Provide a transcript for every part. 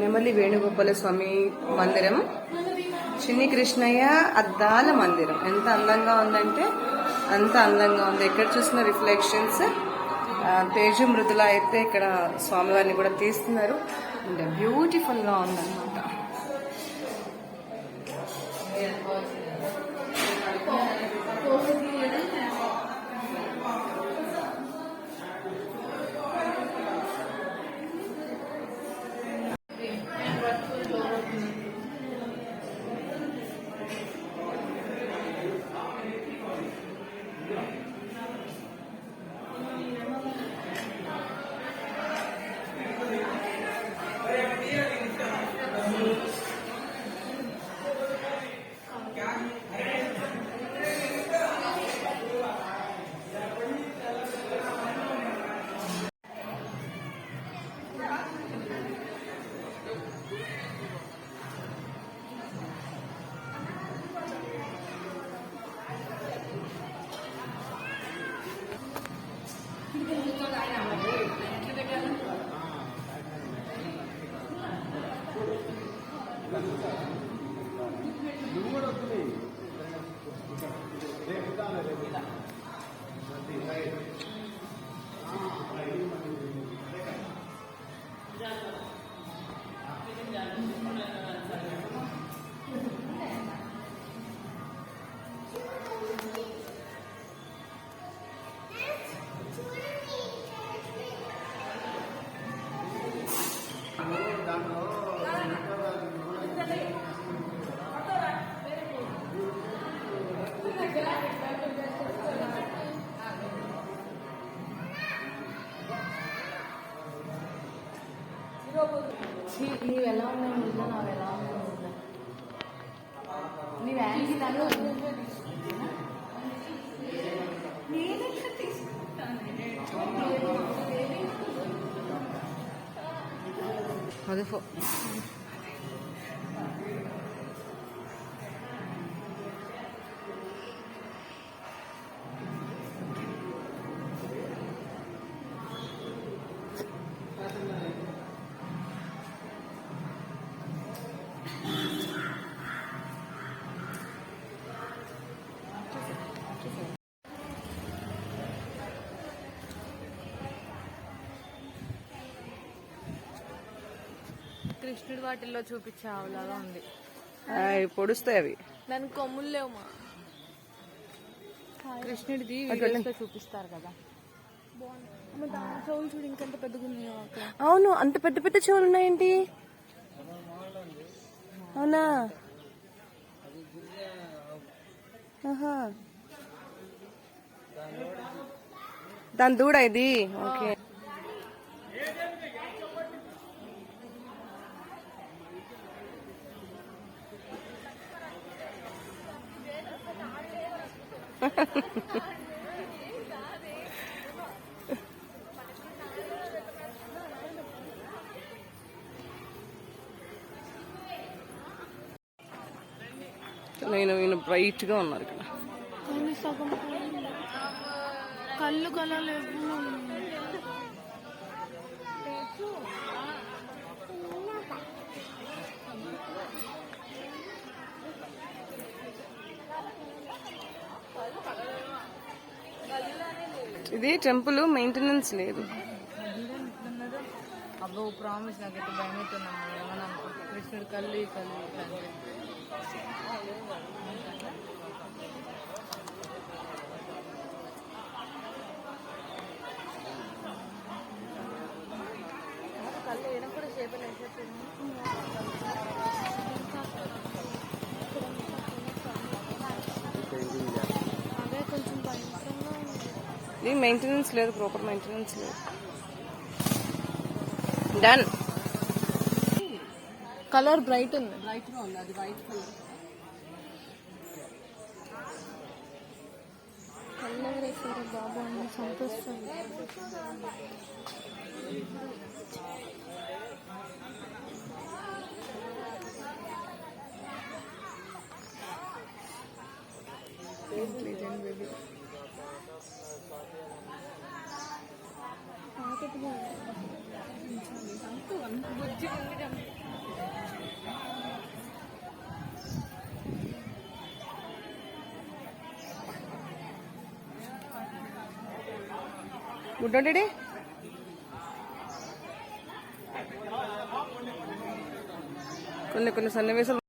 నెమలి వేణుగోపాల స్వామి మందిరం చిన్ని కృష్ణయ్య అద్దాల మందిరం. ఎంత అందంగా ఉందంటే అంత అందంగా ఉంది. ఎక్కడ చూసిన రిఫ్లెక్షన్స్ తేజు మృదుల అయితే ఇక్కడ స్వామివారిని కూడా తీస్తున్నారు. అండ్ బ్యూటిఫుల్గా ఉందన్నమాట. কিন্তু তো তাই না আমাদের? কি বেটা। నీవు ఎలా ఉన్నావు ఇంట్లో నావి ఎలా ఉన్నావు ఇంట్లో నీవు యాంటీ దానిలో అది కృష్ణుడి వాటిల్లో చూపించే ఆవులాగా ఉంది. పొడుస్తాయి అవి. దానికి కొమ్ములు లేవు మా కృష్ణుడిది చూపిస్తారు కదా. చెవులు చూడు ఇంకెంత పెద్దగా ఉన్నాయో అవును అంత పెద్ద పెద్ద చెవులు ఉన్నాయేంటి? అవునా? ఆహా. దాని దూడ ఇది? ఓకే. నేను ఈయన బ్రైట్గా ఉన్నారు ఇక్కడ. కళ్ళు కలలేవు ఇది టెంపుల్ మెయింటెనెన్స్ లేదు. అబ్బో ప్రామిస్ నాకైతే భయం అవుతున్నాము ఏమన్నా. కృష్ణుడు కళ్ళు కళ్ళు. కళ్ళు. వేయడం కూడా చేపలు వేసేస్తున్నాను అదే కొంచెం భయంకరంగా ఇది మెయింటెనెన్స్ లేదు ప్రాపర్ మెయింటెనెన్స్ లేదు డన్ కలర్ బ్రైట్ ఉంది. బ్రైట్గా ఉంది అది వైట్ కలర్. కలర్ వేసారు బాబు అన్ని సంతోషం. ఉండండి కొన్ని కొన్ని సన్నివేశాలు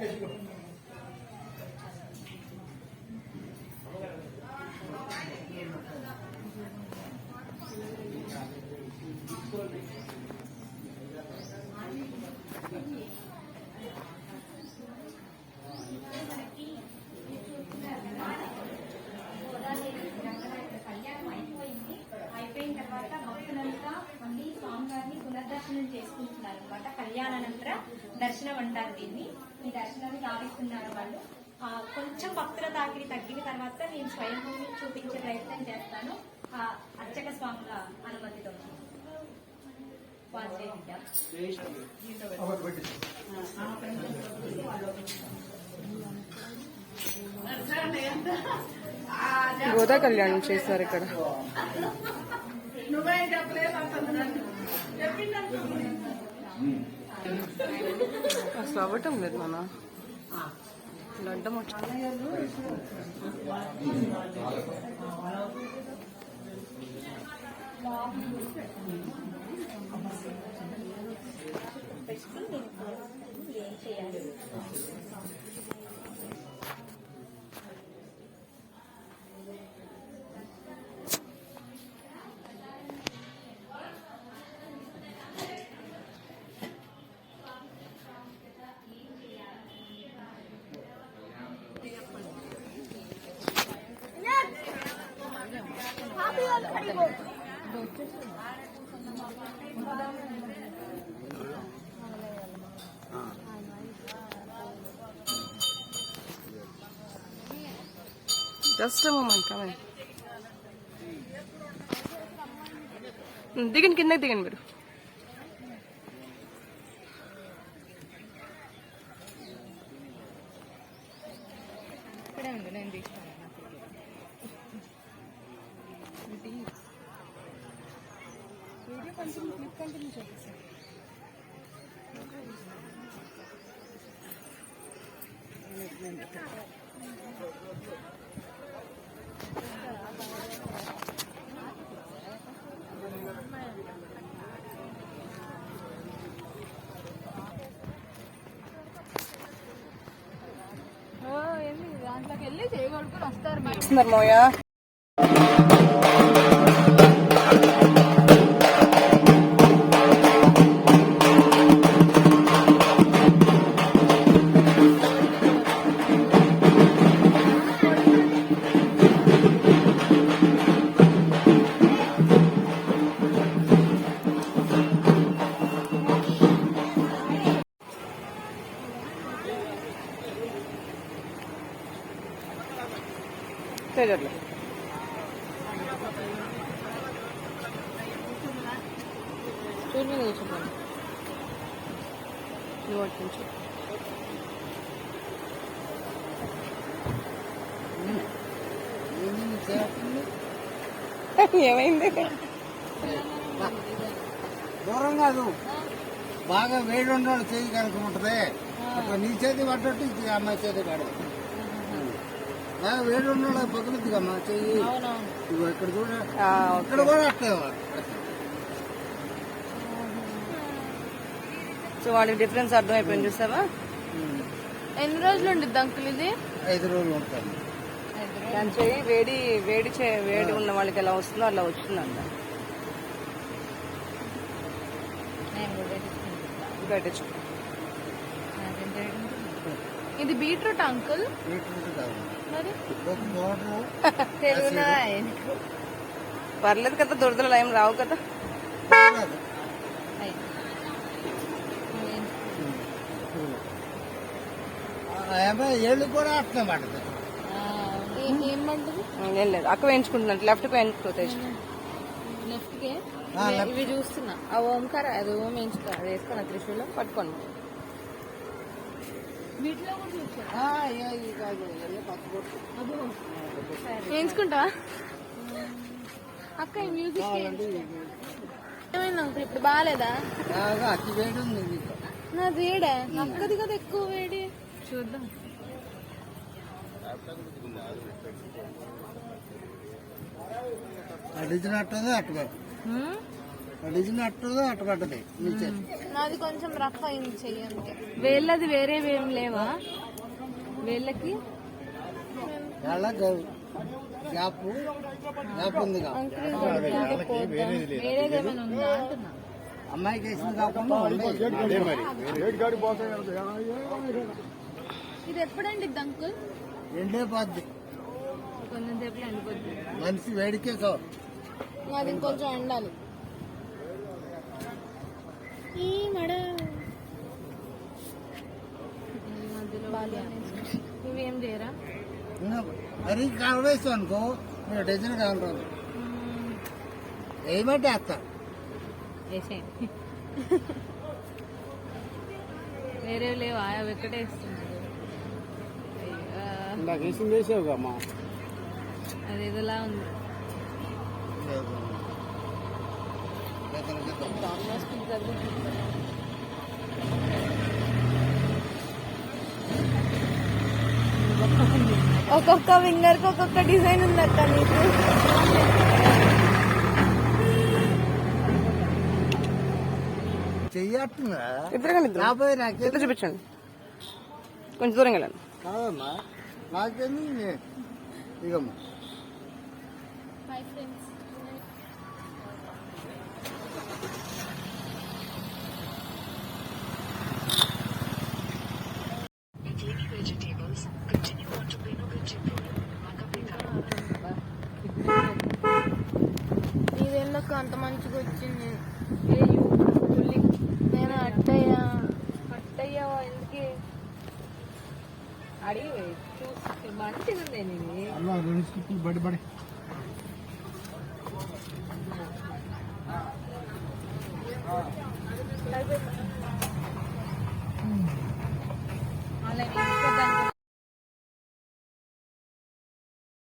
Thank you. స్వామివారిని పునర్దర్శనం చేసుకుంటున్నారు అనమాట కళ్యాణానంతర దర్శనం అంటారు దీన్ని. ఈ దర్శనాన్ని గావిస్తున్నారు వాళ్ళు. ఆ, కొంచెం భక్తుల తాకిడి తగ్గిన తర్వాత నేను స్వయంభూమి చూపించే ప్రయత్నం చేస్తాను. ఆ, అర్చక స్వాముల అనుమతితో. గోదా కళ్యాణం చేస్తారు ఇక్కడ. అసలు అవ్వటం లేదు మన లడ్డం వచ్చి జస్ట్ మూమెంట్ కమే దిగండి కిందకి దిగండి మీరు. ఇక్కడే ఉంది నేను తీసుకున్నాను కంటిన్యూ క్లిప్ కంటిన్యూ చేస్తాను ఏంది దాంట్లోకి వెళ్ళి చేయగొడుకుని వస్తారు మీరు వస్తున్నారు మోయా చూడు కూర్చోండి నువ్వు అటు నుంచి. ఏమైంది? దూరం కాదు. బాగా వేడి ఉండడం చేయి కనుక ఉంటుంది. అప్పుడు నీ చేతి పడ్డట్టు ఇది అమ్మాయి చేతి పడదు బాగా వేడి ఉండడం పగులుద్ది అమ్మా చెయ్యి. ఇక్కడ చూడ. ఆ, ఇక్కడ కూడా అట్లే సో వాళ్ళకి డిఫరెన్స్ అర్థమైపోయింది చూసావా? ఎన్ని రోజులు ఉండిద్ది అంకుల్ ఇది? ఐదు రోజులు ఉంటాను దాని చేయి వేడి వేడి చే వేడి ఉన్న వాళ్ళకి ఎలా వస్తుందో అలా వచ్చిందంట. ఇది బీట్రూట్ అంకుల్? మరి? పర్లేదు కదా దురదలు ఏం రావు కాదు. అమ్మాయి ఏళ్ళు కూడా అట్లే పడుతుంది ఏమంటది ఏం లేదు. అక్క వేయించుకుంటున్నట్టు. లెఫ్ట్ వేయించుకోవచ్చు లెఫ్ట్కి? ఆ, ఇవి- చూస్తున్నా. ఆ ఓంకార అది ఓం వేయించుకో. అది వేసుకున్న త్రిశూలం? పట్టుకోండి. వేయించుకుంటా? అక్క ఈ మ్యూజిక్ అంకుల్? ఇప్పుడు బాగాలేదా? బాగా అతి వేడి ఉంది నీకు నా వేడే. అక్కది కదా ఎక్కువ వేడి. చూద్దాం. అడిగినట్టుంది అట్టుబడి హ్మ్? అడిగినట్టుంది అట్టుబడ్డది నీ చేతి నాది కొంచెం రఫ్ అయింది చెయ్యి అంతే వేళ్ళది వేరే ఏం లేవా? వేళ్ళకి? ఎలా గ్యాప్. గ్యాప్ ఉంది వేరేది ఏమైనా ఉందా అంటున్నా? అమ్మాయికి వేసింది కాకుండా. ఇది ఎప్పుడండి అంకుల్? ఎండే పోద్ది. కొంచెం సేపులో ఎండిపోద్ది. మనిషి వేడికే సో నాది ఇంకొంచెం ఎండాలి. ఈ మడ ఇవేం చేయరా? మరి కావడేసు అనుకో మీరు డజన్ కావాలి ఏమంటే వేస్తా వేసేయండి వేరే లేవా అవి ఎక్కడే ఇస్తున్నారు నాకు వేసింది వేసావు అమ్మా అది ఏదోలా ఉంది. ఒక్కొక్క వింగర్కి ఒక్కొక్క డిజైన్ ఉంది అక్క నీకు నాకే ఇద్దరు చూపించండి? కొంచెం దూరం వెళ్ళండి. కాదమ్మా. నాకేంది? ఇగమ్మా చూసి మంచిగా ఉంది ఇది అలా రెండు